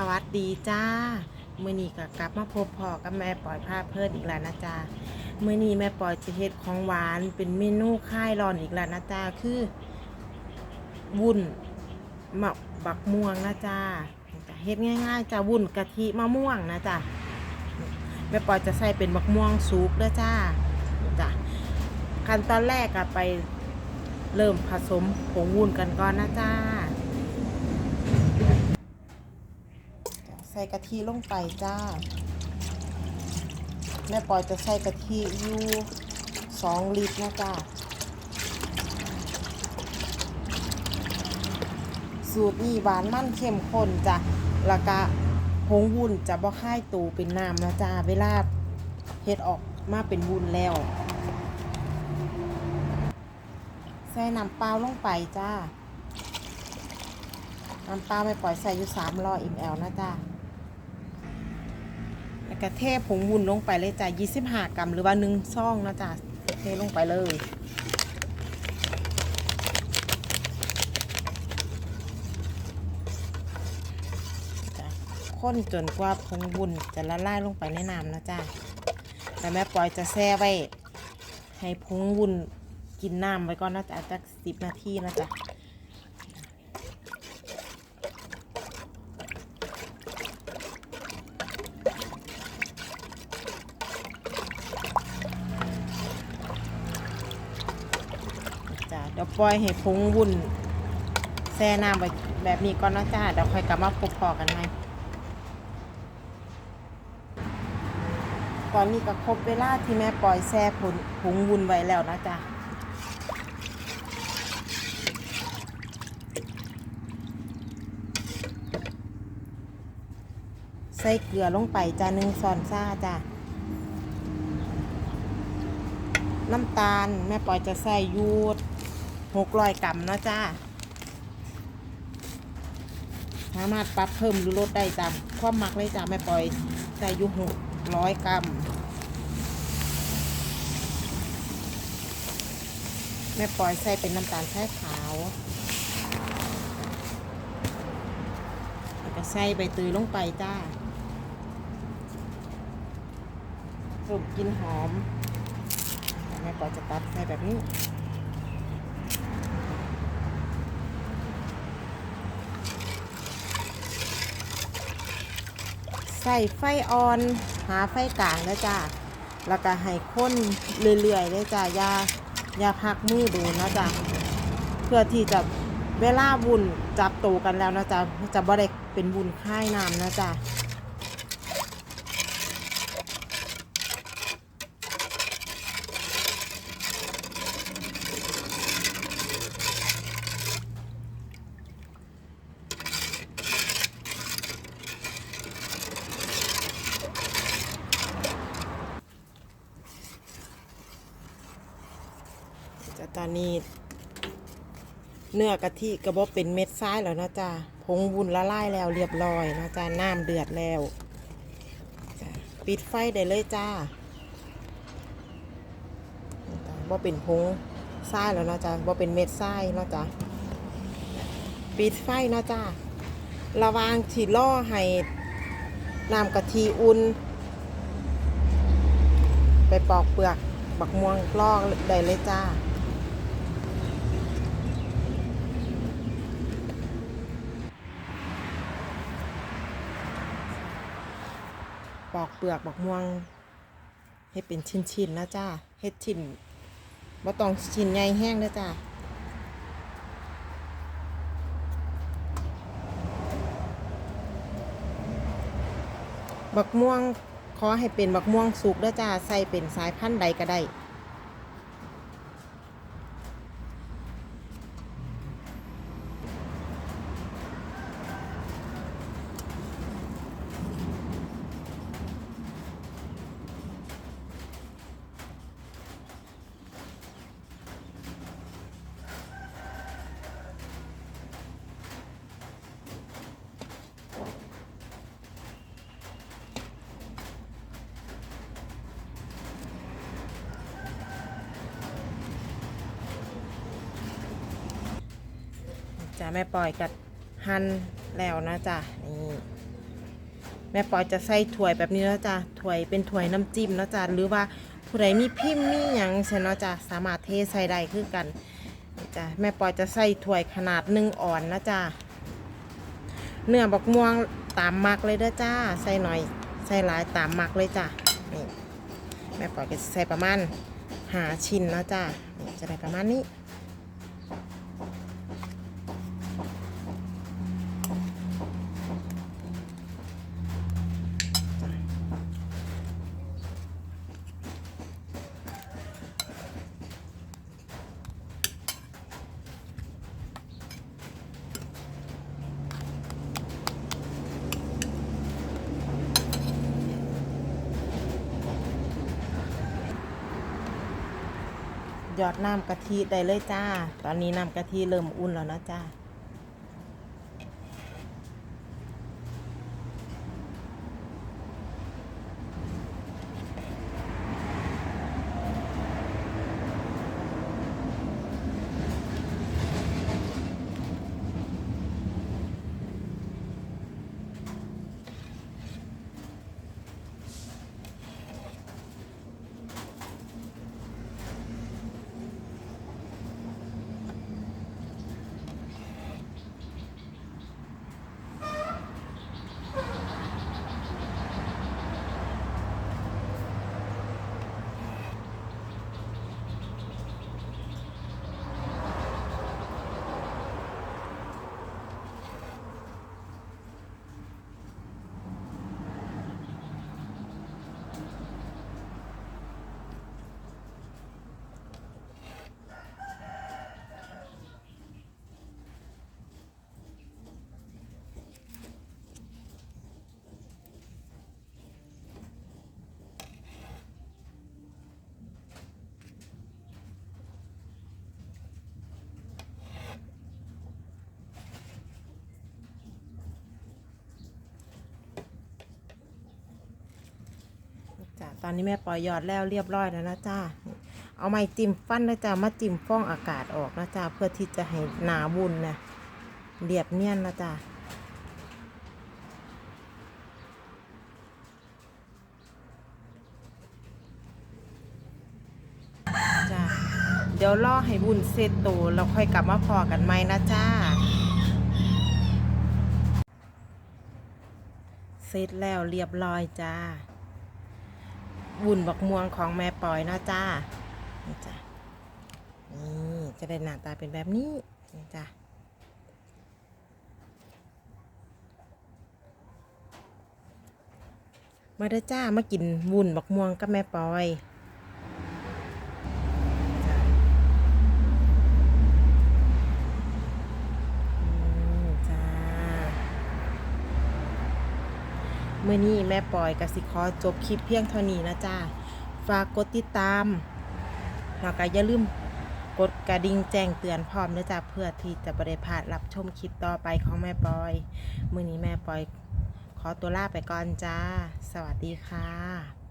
สวัสดีจ้า มือนี้ก็กลับมาพบพ่อกับแม่ปล่อยภาพเพิ่นอีกแล้วนะจ้ามือนี้แม่ปล่อยจะเฮ็ดของหวานเป็นเมนูค่ายร้อนอีกแล้วนะจ้าคือวุ้นมะบักม่วงนะจ้าจะเฮ็ดง่ายๆจ้าวุ้นกะทิมะม่วงนะจ้าแม่ปอยจะใส่เป็นบักม่วงสุกนะจ้าจ้าขั้นตอนแรกก็ไปเริ่มผสมผงวุ้นกันก่อนนะจ้า ใส่กะทิลงไปจ้า แม่ปอยจะใส่กะทิอยู่สองลิตรนะจ้าสูตรนี้หวานมั่นเข้มข้นจ้ะแล้วก็ผงวุ้นจะบ่ค่ายตูเป็นน้ำนะจ้าเวลาเฮ็ดออกมาเป็นวุ้นแล้ว ใส่น้ำเปล่าลงไปจ้าน้ำเปล่าไม่ปล่อยใส่อยู่300 ml นะจ้า แล้วก็เทผงวุ้นลงไปเลยจ้ะ25กรัมหรือว่า1ซองนะจ้ะเทลงไปเลยจ้ะข้นจนกว่าผงวุ้นจะละลายลงไปในน้ำนะจ้ะแต่แม่ปอยจะแช่ไว้ ให้ผงวุ้นกินน้ำไว้ก่อนนะจ๊ะจักสิบนาทีนะจ๊ะ ปล่อยให้ผงวุ้นแช่น้ำไว้แบบนี้ก่อนนะจ้าเดี๋ยวค่อยกลับมาพบพอกันไหมตอนนี้ก็ครบเวลาที่แม่ปล่อยแช่ผงผงวุ้นไว้แล้วนะจ้าใส่เกลือลงไปจ้าหนึ่งซอนซ่าจ้าน้ำตาลแม่ปอยจะใส่ยูด หกร้อยกรัมเนาะจ้า สามารถปรับเพิ่มหรือลดได้ตามความมักเลยจ้าแม่ปอยใส่ยูหกร้อยกรัม แม่ปอยใส่เป็นน้ำตาลแค่ขาวแล้วก็ใส่ใบเตยลงไปจ้าเพิ่มกลินหอมแม่ปอยจะตัดใส่แบบนี้ ใส่ไฟอ่อน หาไฟกลางนะจ้าแล้วก็ให้ข้นเรื่อยๆเลยจ้ายายาพักมือดูนะจ้าเพื่อที่จะเวลาบุญจับตูกันแล้วนะจ๊ะจะบ่ได้เป็นบุญค่ายน้ำนะจ๊ะ ตอนนี้ เนื้อกะทิกระบอกเป็นเม็ดซ้ายแล้วนะจ๊ะผงวุ้นละลายแล้วเรียบร้อยนะจ๊ะน้ำเดือดแล้วปิดไฟได้เลยจ้าบ่เป็นผงทรายแล้วนะจ๊ะบ่เป็นเม็ดทรายเนาะจ๊ะปิดไฟเนาะจ้าระวางที่ล่อให้น้ำกะทิอุ่น ไปปอกเปลือก บักม่วงลอกได้เลยจ้า อกเปลือกบักม่วงให้เป็นชิ้นๆนะจ้าเฮ็ดชิ้นบ่ต้องชิ้นใหญ่แห้งนะจ้าบักม่วงขอให้เป็นบักม่วงสุกนะจ้าใส่เป็นสายพันธุ์ใดก็ได้ จ้าแม่ปล่อยกัดหั่นแล้วนะจ้ะนี่ม่ปอยจะใส่ถ้วยแบบนี้นะจ้ะถ้วยเป็นถ้วยน้ำจิ้มนะจ้ะหรือว่าผู้ใดมีพิมพ์มีหยังใช่เนะจ้ะสามารถเทใส่ได้คือกันจ้ะแม่ปอยจะใส่ถ้วยขนาดหนึ่งอ่อนนะจ้ะเนื้อบักม่วงตามมักเลยเด้อจ้า ใส่หน่อยใส่หลายตามมักเลยจ้ะนี่แม่ปอยก็จะใส่ประมาณหาชิ้นนะจ้ะจะได้ประมาณนี้ ยอดน้ำกะทิได้เลยจ้า ตอนนี้น้ำกะทิเริ่มอุ่นแล้วนะจ้า จ้ะ ตอนนี้แม่ปล่อยยอดแล้วเรียบร้อยแล้วนะจ้าเอาไม้จิ้มฟันนะจ้ามาจิ้มฟองอากาศออกนะจ้าเพื่อที่จะให้หนาวุ้นะเรียบเนียนนะจ้าจ้าเดี๋ยวรอให้วุ้นเสร็จโตแล้วค่อยกลับมาพอกันไหมนะจ้าเสร็จแล้วเรียบร้อยจ้า บุญบักม่วงของแม่ปอยนะจ้านี่จ้ะนี่จะได้หน้าตาเป็นแบบนี้นี่จ้ะมาเด้อจ้ามากินวุ่นบักม่วงกับแม่ปอยจ้ะอืมจ้า เมื่อนี้แม่ปอยกสิคอจบคลิปเพียงเท่านี้นะจ้าฝากกดติดตามแล้วก็อย่าลืมกดกระดิ่งแจ้งเตือนพร้อมนะจ้าเพื่อที่จะบริพลาดรับชมคลิปต่อไปของแม่ปอย มื่อนี้แม่ปอยขอตัวลาไปก่อนจ้า สวัสดีค่ะ